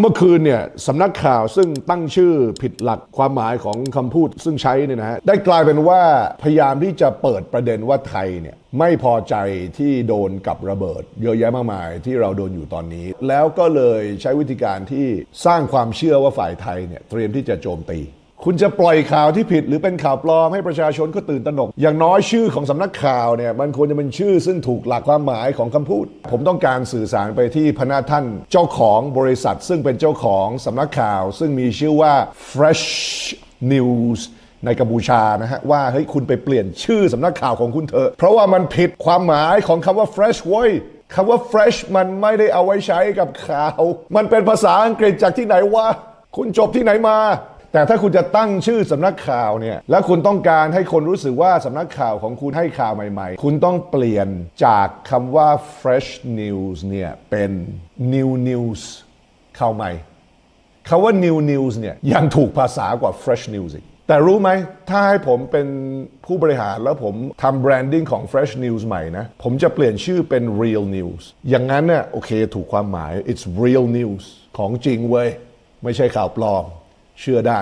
เมื่อคืนเนี่ยสำนักข่าวซึ่งตั้งชื่อผิดหลักความหมายของคำพูดซึ่งใช้เนี่ยนะฮะได้กลายเป็นว่าพยายามที่จะเปิดประเด็นว่าไทยเนี่ยไม่พอใจที่โดนกับระเบิด เยอะแยะมากมายที่เราโดนอยู่ตอนนี้ แล้วก็เลยใช้วิธีการที่สร้างความเชื่อว่าฝ่ายไทยเนี่ยเตรียมที่จะโจมตี คุณจะปล่อยข่าวที่ผิดหรือเป็นข่าวปลอมให้ประชาชนก็ตื่นตระหนก อย่างน้อยชื่อของสำนักข่าวเนี่ยมันควรจะเป็นชื่อซึ่งถูกหลักความหมายของคำพูด ผมต้องการสื่อสารไปที่พนักท่านเจ้าของบริษัท ซึ่งเป็นเจ้าของสำนักข่าว ซึ่งมีชื่อว่า Fresh News ในกัมพูชานะฮะ ว่าเฮ้ยคุณไปเปลี่ยนชื่อสำนักข่าวของคุณเถอะ เพราะว่ามันผิดความหมายของคำว่า fresh เว้ยคำว่า fresh มันไม่ได้เอาไว้ใช้กับข่าว มันเป็นภาษาอังกฤษจากที่ไหนวะคุณจบที่ไหนมา แต่ถ้าคุณจะตั้งชื่อสำนักข่าวเนี่ยและคุณต้องการให้คนรู้สึกว่าสำนักข่าวของคุณให้ข่าวใหม่ๆ คุณต้องเปลี่ยนจากคำว่า fresh news เนี่ยเป็น new news ข่าวใหม่คำว่า new news เนี่ยยังถูกภาษากว่า fresh news อีกแต่รู้ไหม ถ้าให้ผมเป็นผู้บริหารแล้วผมทำแบรนดิ้งของ fresh news ใหม่นะ ผมจะเปลี่ยนชื่อเป็น real news อย่างนั้นเนี่ยโอเคถูกความหมาย it's real news ของจริงเว้ย ไม่ใช่ข่าวปลอม เชื่อได้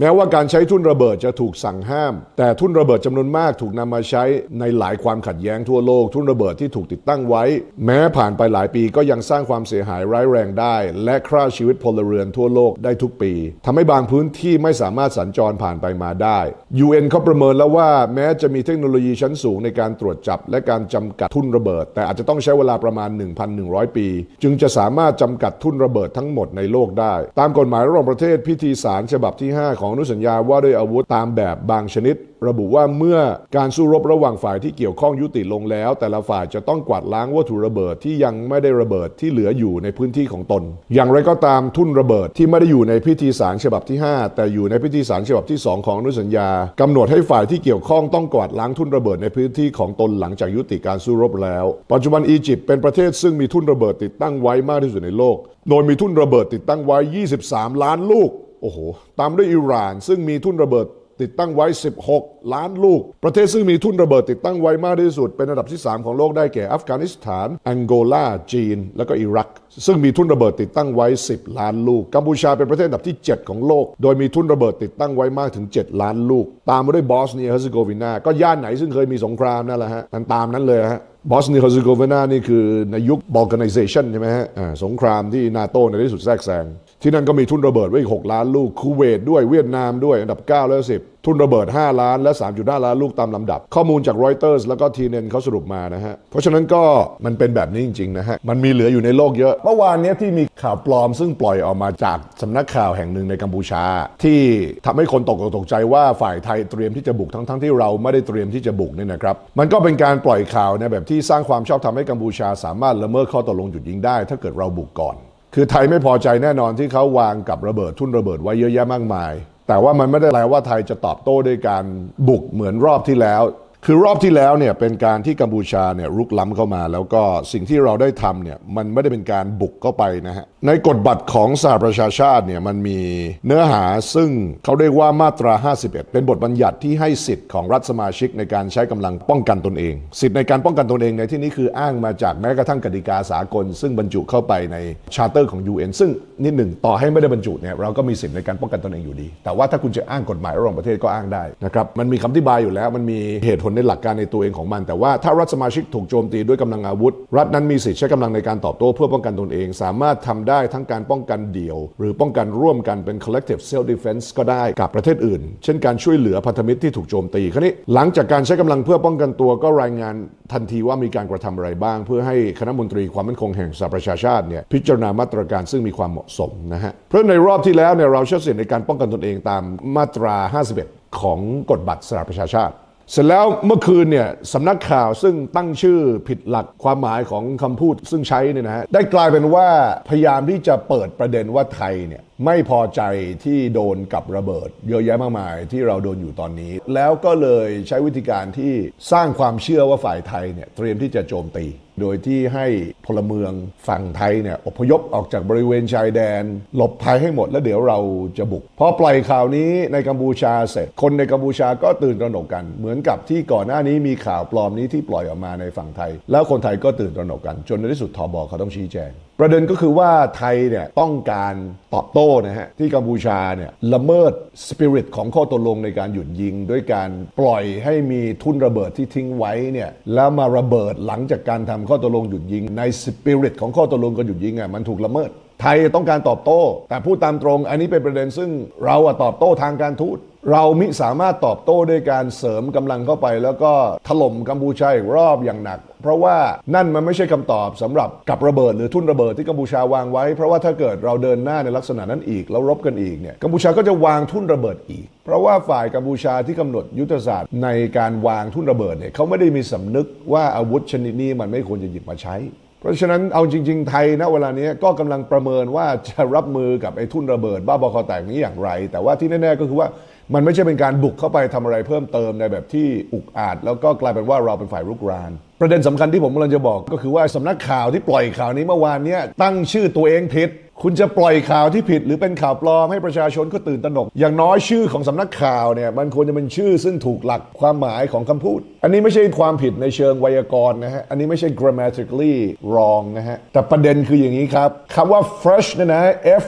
แม้ว่าการใช้ทุ่นระเบิดจะถูกสั่งห้าม แต่ทุ่นระเบิดจำนวนมากถูกนำมาใช้ในหลายความขัดแย้งทั่วโลก ทุ่นระเบิดที่ถูกติดตั้งไว้ แม้ผ่านไปหลายปีก็ยังสร้างความเสียหายร้ายแรงได้ และฆ่าชีวิตพลเรือนทั่วโลกได้ทุกปีทำให้บางพื้นที่ไม่สามารถสัญจรผ่านไปมาได้ UN เขาประเมินแล้วว่าแม้จะมีเทคโนโลยีชั้นสูงในการตรวจจับ และการจำกัดทุ่นระเบิด แต่อาจจะต้องใช้เวลาประมาณ 1,100 ปี จึงจะสามารถจำกัดทุ่นระเบิดทั้งหมดในโลกได้ ตามกฎหมายระหว่างประเทศพิธีสารฉบับที่ 5 ของอนุสัญญาว่าด้วยอาวุธตามแบบบางชนิด ระบุว่าเมื่อการสู้รบระหว่างฝ่ายที่เกี่ยวข้องยุติลงแล้ว แต่ละฝ่ายจะต้องกวาดล้างวัตถุระเบิดที่ยังไม่ได้ระเบิดที่เหลืออยู่ในพื้นที่ของตน อย่างไรก็ตามทุ่นระเบิดที่ไม่ได้อยู่ในพิธีสารฉบับที่ 5 แต่อยู่ในพิธีสารฉบับที่ 2 ของอนุสัญญากำหนดให้ฝ่ายที่เกี่ยวข้องต้องกวาดล้างทุ่นระเบิดในพื้นที่ของตนหลังจากยุติการสู้รบแล้ว ปัจจุบันอียิปต์เป็นประเทศซึ่งมีทุ่นระเบิดติดตั้งไว้มากที่สุดในโลก โดยมีทุ่นระเบิดติดตั้งไว้ 23 ล้านลูก โอ้โห ตามด้วยอิหร่าน ซึ่งมีทุ่นระเบิดติดตั้งไว้ 16 ล้านลูก ประเทศซึ่งมีทุ่นระเบิดติดตั้งไว้มากที่สุด เป็นอันดับที่ 3 ของโลกได้แก่อัฟกานิสถานแองโกลา จีน แล้วก็อิรัก ซึ่งมีทุ่นระเบิดติดตั้งไว้ 10 ล้านลูก กัมพูชาเป็นประเทศอันดับที่ 7 ของโลก โดยมีทุ่นระเบิดติดตั้งไว้มากถึง 7 ล้านลูก ตามมาด้วยบอสเนียเฮอร์เซโกวีนา ก็ย่านไหนซึ่งเคยมีสงครามนั่นแหละฮะมันตามนั้นเลยฮะบอสเนียเฮอร์เซโกวีนานี่คือในยุค Balkanization ใช่ไหมฮะสงครามที่นาโตในที่สุดแทรกแซง ที่นั่นก็มีทุนระเบิดไว้อีก 6 ล้านลูกคูเวตด้วยเวียดนามด้วยอันดับ 9 และ 10 ทุนระเบิด 5 ล้านและ 3.5 ล้านลูกตามลำดับ ข้อมูลจากรอยเตอร์สแล้วก็ทีเนนเขาสรุปมานะฮะ เพราะฉะนั้นก็มันเป็นแบบนี้จริง ๆ นะฮะ มันมีเหลืออยู่ในโลกเยอะ เมื่อวานเนี้ยที่มีข่าวปลอมซึ่งปล่อยออกมาจากสำนักข่าวแห่งหนึ่งในกัมพูชา ที่ทำให้คนตกตกใจว่าฝ่ายไทยเตรียมที่จะบุกทั้งๆที่เราไม่ได้เตรียมที่จะบุกเนี่ยนะครับมันก็เป็นการปล่อยข่าวในแบบที่สร้างความชอบธรรมให้กัมพูชา สามารถละเมิดข้อตกลงหยุดยิงได้ ถ้าเกิดเราบุกก่อน คือไทยไม่พอใจแน่นอนที่เขาวางกับระเบิดทุ่นระเบิดไว้เยอะแยะมากมาย แต่ว่ามันไม่ได้แปลว่าไทยจะตอบโต้ด้วยการบุกเหมือนรอบที่แล้ว คือรอบที่แล้วเนี่ยเป็นการที่กัมพูชาเนี่ยรุกล้ำเข้ามา แล้วก็สิ่งที่เราได้ทำเนี่ยมันไม่ได้เป็นการบุกเข้าไปนะฮะในกฎบัตรของสหประชาชาติเนี่ยมันมีเนื้อหาซึ่งเขาเรียกว่ามาตรา 51 เป็นบทบัญญัติที่ให้สิทธิ์ของรัฐสมาชิกในการใช้กำลังป้องกันตนเอง สิทธิ์ในการป้องกันตนเองในที่นี้คืออ้างมาจากแม้กระทั่งกติกาสากล ซึ่งบรรจุเข้าไปในชาร์เตอร์ของ UN ซึ่งนิดหนึ่งต่อให้ไม่ได้บรรจุเนี่ยเราก็มีสิทธิ์ในการป้องกันตนเองอยู่ดี แต่ว่าถ้าคุณจะอ้างกฎหมายระหว่างประเทศก็อ้างได้นะครับมันมีคำอธิบายอยู่แล้วมันมีเหตุลในหลักการในตัวเองของมัน แต่ว่าถ้ารัฐสมาชิกถูกโจมตีด้วยกำลังอาวุธ รัฐนั้นมีสิทธิ์ใช้กำลังในการตอบโต้เพื่อป้องกันตนเอง สามารถทำได้ทั้งการป้องกันเดี่ยว หรือป้องกันร่วมกันเป็น collective self defense ก็ได้กับประเทศอื่น เช่นการช่วยเหลือพันธมิตรที่ถูกโจมตีคราวนี้หลังจากการใช้กำลังเพื่อป้องกันตัวก็รายงานทันทีว่ามีการกระทำอะไรบ้าง เพื่อให้คณะมนตรีความมั่นคงแห่งสหประชาชาติเนี่ยพิจารณามาตรการซึ่งมีความเหมาะสมนะฮะเพราะในรอบที่แล้วเนี่ยเราใช้สิทธิ์ในการป้องกันตนเองตามมาตรา 51 ของกฎบัตรสหประชาชาติ เสร็จแล้วเมื่อคืนเนี่ยสำนักข่าวซึ่งตั้งชื่อผิดหลักความหมายของคำพูดซึ่งใช้เนี่ยนะฮะได้กลายเป็นว่าพยายามที่จะเปิดประเด็นว่าไทยเนี่ยไม่พอใจที่โดนกับระเบิด เยอะแยะมากมายที่เราโดนอยู่ตอนนี้ แล้วก็เลยใช้วิธีการที่สร้างความเชื่อว่าฝ่ายไทยเนี่ยเตรียมที่จะโจมตี โดยที่ให้พลเมืองฝั่งไทยเนี่ยอพยพออกจากบริเวณชายแดน หลบภัยให้หมดแล้วเดี๋ยวเราจะบุกพอปล่อยข่าวนี้ในกัมพูชาเสร็จ คนในกัมพูชาก็ตื่นตระหนกกัน เหมือนกับที่ก่อนหน้านี้มีข่าวปลอมนี้ที่ปล่อยออกมาในฝั่งไทย แล้วคนไทยก็ตื่นตระหนกกัน จนในที่สุดทบอเขาต้องชี้แจง ประเด็นก็คือว่าไทยเนี่ยต้องการตอบโต้นะฮะที่กัมพูชาเนี่ยละเมิดสปิริตของข้อตกลงในการหยุดยิง ด้วยการปล่อยให้มีทุ่นระเบิดที่ทิ้งไว้เนี่ยแล้วมาระเบิดหลังจากการทำข้อตกลงหยุดยิง ในสปิริตของข้อตกลงการหยุดยิงอะมันถูกละเมิด ไทยต้องการตอบโต้ แต่พูดตามตรง อันนี้เป็นประเด็นซึ่งเราอะตอบโต้ทางการทูต เรามิสามารถตอบโต้ด้วยการเสริมกำลังเข้าไป แล้วก็ถล่มกัมพูชาอีกรอบอย่างหนัก เพราะว่านั่นมันไม่ใช่คำตอบสำหรับกับระเบิดหรือทุ่นระเบิดที่กัมพูชาวางไว้ เพราะว่าถ้าเกิดเราเดินหน้าในลักษณะนั้นอีก แล้วรบกันอีกเนี่ยกัมพูชาก็จะวางทุ่นระเบิดอีก เพราะว่าฝ่ายกัมพูชาที่กำหนดยุทธศาสตร์ในการวางทุ่นระเบิดเนี่ยเขาไม่ได้มีสำนึกว่าอาวุธชนิดนี้มันไม่ควรจะหยิบมาใช้เพราะฉะนั้นเอาจริง ๆ ไทยณเวลานี้ก็กำลังประเมินว่าจะรับมือกับไอ้ทุ่นระเบิด บ้าบอคอแตกนี้อย่างไร แต่ว่าที่แน่ ๆ ก็คือว่า มันไม่ใช่เป็นการบุกเข้าไปทำอะไรเพิ่มเติมในแบบที่อุกอาจ แล้วก็กลายเป็นว่าเราเป็นฝ่ายรุกราน ประเด็นสำคัญที่ผมกำลังจะบอกก็คือว่าสำนักข่าวที่ปล่อยข่าวนี้เมื่อวานเนี้ยตั้งชื่อตัวเองผิดคุณจะปล่อยข่าวที่ผิดหรือเป็นข่าวปลอมให้ประชาชนก็ตื่นตระหนก อย่างน้อยชื่อของสำนักข่าวเนี่ยมันควรจะเป็นชื่อซึ่งถูกหลักความหมายของคำพูด อันนี้ไม่ใช่ความผิดในเชิงไวยากรณ์นะฮะ อันนี้ไม่ใช่ grammatically wrong นะฮะ แต่ประเด็นคืออย่างนี้ครับคำว่า fresh เนี่ยนะ F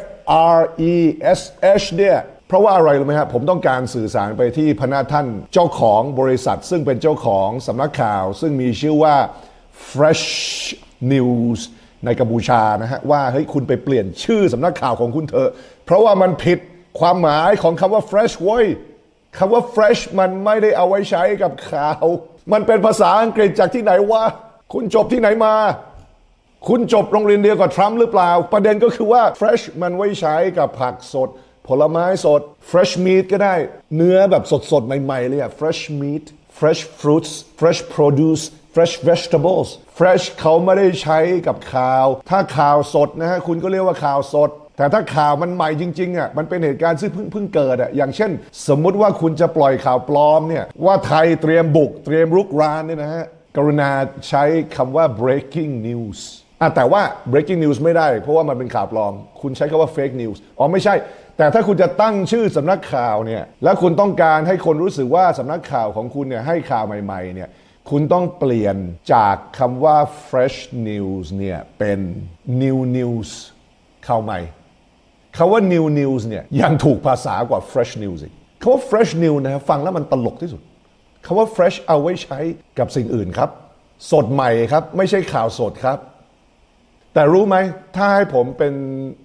R E S H เนี่ย เพราะว่าอะไรรู้ไหมครับผมต้องการสื่อสารไปที่พนักท่านเจ้าของบริษัท ซึ่งเป็นเจ้าของสำนักข่าว ซึ่งมีชื่อว่า Fresh News ในกัมพูชานะฮะว่าเฮ้ยคุณไปเปลี่ยนชื่อสำนักข่าวของคุณเถอะ เพราะว่ามันผิดความหมายของคำว่า fresh เว้ยคำว่า fresh มันไม่ได้เอาไว้ใช้กับข่าว มันเป็นภาษาอังกฤษจากที่ไหนวะคุณจบที่ไหนมา คุณจบโรงเรียนเดียวกับทรัมป์หรือเปล่า ประเด็นก็คือว่า fresh มันไว้ใช้กับผักสด ผลไม้สด fresh meat ก็ได้เนื้อแบบสดๆ ใหม่ๆ เลยอะ fresh meat fresh fruits fresh produce fresh vegetables fresh เขาไม่ได้ใช้กับข่าว ถ้าข่าวสดนะฮะคุณก็เรียกว่าข่าวสด แต่ถ้าข่าวมันใหม่จริงๆอะมันเป็นเหตุการณ์ซึ่งเพิ่งเพิ่งเกิดอะอย่างเช่น สมมุติว่าคุณจะปล่อยข่าวปลอมเนี่ยว่าไทยเตรียมบุกเตรียมรุกรานเนี่ยนะฮะกรุณาใช้คำว่า breaking news อะแต่ว่า breaking news ไม่ได้ เพราะว่ามันเป็นข่าวปลอม คุณใช้คำว่า fake news อ๋อไม่ใช่ แต่ถ้าคุณจะตั้งชื่อสำนักข่าวเนี่ยแล้วคุณต้องการให้คนรู้สึกว่าสำนักข่าวของคุณเนี่ยให้ข่าวใหม่ๆเนี่ยคุณต้องเปลี่ยนจากคำว่า fresh news เนี่ยเป็น new news ข่าวใหม่คำว่า new news เนี่ยยังถูกภาษากว่า fresh news อีกคำว่า fresh news นะฮะฟังแล้วมันตลกที่สุดคำว่า fresh เอาไว้ใช้กับสิ่งอื่นครับ สดใหม่ครับ ไม่ใช่ข่าวสดครับ แต่รู้ไหม ถ้าให้ผมเป็น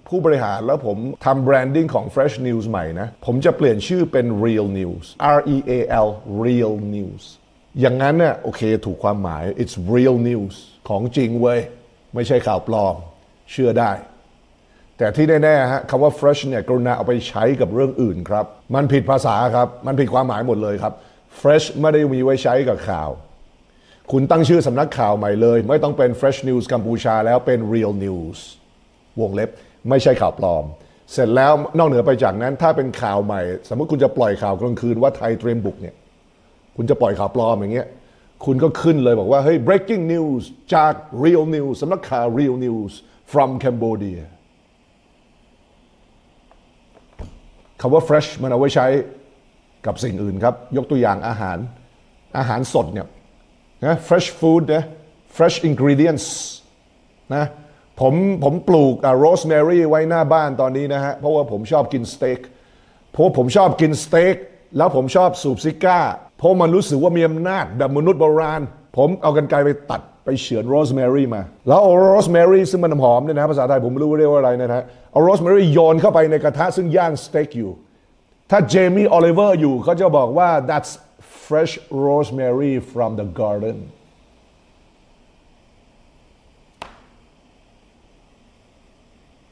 ผู้บริหารแล้วผมทำแบรนดิ้งของ Fresh News ใหม่นะ ผมจะเปลี่ยนชื่อเป็น Real News R E A L Real News อย่างนั้นเนี่ยโอเคถูกความหมาย it's real news ของจริงเว้ย ไม่ใช่ข่าวปลอม เชื่อได้ แต่ที่แน่ๆฮะคำว่า fresh เนี่ยกรุณาเอาไปใช้กับเรื่องอื่นครับ มันผิดภาษาครับ มันผิดความหมายหมดเลยครับ fresh ไม่ได้มีไว้ใช้กับข่าว คุณตั้งชื่อสำนักข่าวใหม่เลย ไม่ต้องเป็น fresh news กัมพูชาแล้วเป็น real news วงเล็บ ไม่ใช่ข่าวปลอม เสร็จแล้วนอกเหนือไปจากนั้น ถ้าเป็นข่าวใหม่ สมมติคุณจะปล่อยข่าวกลางคืนว่าไทยเตรียมบุกเนี่ยคุณจะปล่อยข่าวปลอมอย่างเงี้ยคุณก็ขึ้นเลยบอกว่าเฮ้ย breaking news จาก real news สำนักข่าว real news from Cambodia คำว่า fresh มันเอาไว้ใช้กับสิ่งอื่นครับ ยกตัวอย่างอาหารอาหารสดเนี่ย นะ fresh food นะ fresh ingredients นะผมผมปลูกโรสแมรี่ไว้หน้าบ้านตอนนี้นะฮะ เพราะว่าผมชอบกินสเต็กเพราะผมชอบกินสเต็กแล้วผมชอบสูบซิก้า เพราะมันรู้สึกว่ามีอำนาจแบบมนุษย์โบราณ ผมเอากันไกลไปตัดไปเฉือนโรสแมรี่มา แล้วเอาโรสแมรี่ซึ่งมันหอมเนี่ยนะภาษาไทยผมไม่รู้ว่าเรียกว่าอะไรนะฮะเอาโรสแมรี่โยนเข้าไปในกระทะซึ่งย่างสเต็กอยู่ ถ้าเจมี่ออลิเวอร์อยู่เขาจะบอกว่า that's fresh rosemary from the garden